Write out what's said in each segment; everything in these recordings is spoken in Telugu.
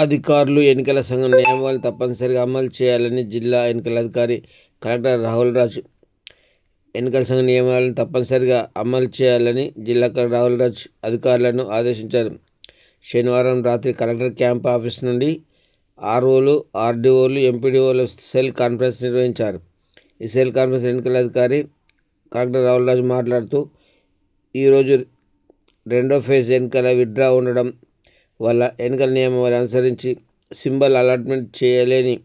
అధికారులు ఎన్నికల సంఘం నియమాలు తప్పనిసరిగా అమలు చేయాలని జిల్లా ఎన్నికల అధికారి కలెక్టర్ రాహుల్ రాజు ఎన్నికల సంఘ నియమాలను తప్పనిసరిగా అమలు చేయాలని జిల్లా కలెక్టర్ రాహుల్ రాజ్ అధికారులను ఆదేశించారు. శనివారం రాత్రి కలెక్టర్ క్యాంప్ ఆఫీస్ నుండి ఆర్ఓలు ఆర్డీఓలు ఎంపీడీఓలు సెల్ కాన్ఫరెన్స్ నిర్వహించారు. ఈ సెల్ కాన్ఫరెన్స్ ఎన్నికల అధికారి కలెక్టర్ రాహుల్ రాజు మాట్లాడుతూ ఈరోజు రెండో ఫేజ్ ఎన్నికల విత్డ్రా ఉండడం వల్ల ఎన్నికల నియమావళి అనుసరించి సింబల్ అలాట్మెంట్ చేయలేని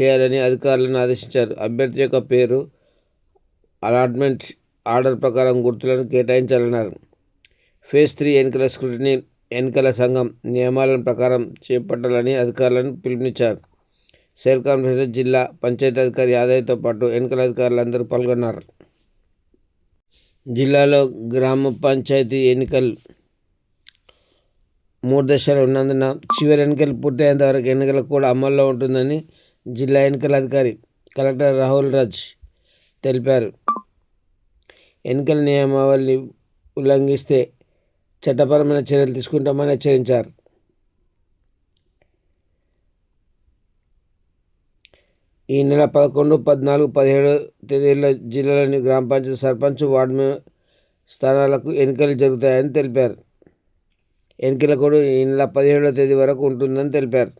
చేయాలని అధికారులను ఆదేశించారు. అభ్యర్థి యొక్క పేరు అలాట్మెంట్ ఆర్డర్ ప్రకారం గుర్తులను కేటాయించాలన్నారు. ఫేజ్ త్రీ ఎన్నికల స్క్రూటినీ ఎన్నికల సంఘం నియమాల ప్రకారం చేపట్టాలని అధికారులను పిలుపునిచ్చారు. సెల్ కాన్ఫరెన్స్ జిల్లా పంచాయతీ అధికారి ఆదాయంతో పాటు ఎన్నికల అధికారులందరూ పాల్గొన్నారు. జిల్లాలో గ్రామ పంచాయతీ ఎన్నికలు మూడు దశలు ఉన్నందున చివరి ఎన్నికలు పూర్తయ్యేంత వరకు ఎన్నికలు కూడా అమల్లో ఉంటుందని జిల్లా ఎన్నికల అధికారి కలెక్టర్ రాహుల్ రాజ్ తెలిపారు. ఎన్నికల నియమావళిని ఉల్లంఘిస్తే చట్టపరమైన చర్యలు తీసుకుంటామని హెచ్చరించారు. ఈ నెల పదకొండు పద్నాలుగు పదిహేడు తేదీల్లో జిల్లాలోని గ్రామ పంచాయతీ సర్పంచ్ వార్డు స్థానాలకు ఎన్నికలు జరుగుతాయని తెలిపారు. ఎన్నికల కూడా ఈ నెల పదిహేడవ తేదీ వరకు ఉంటుందని తెలిపారు.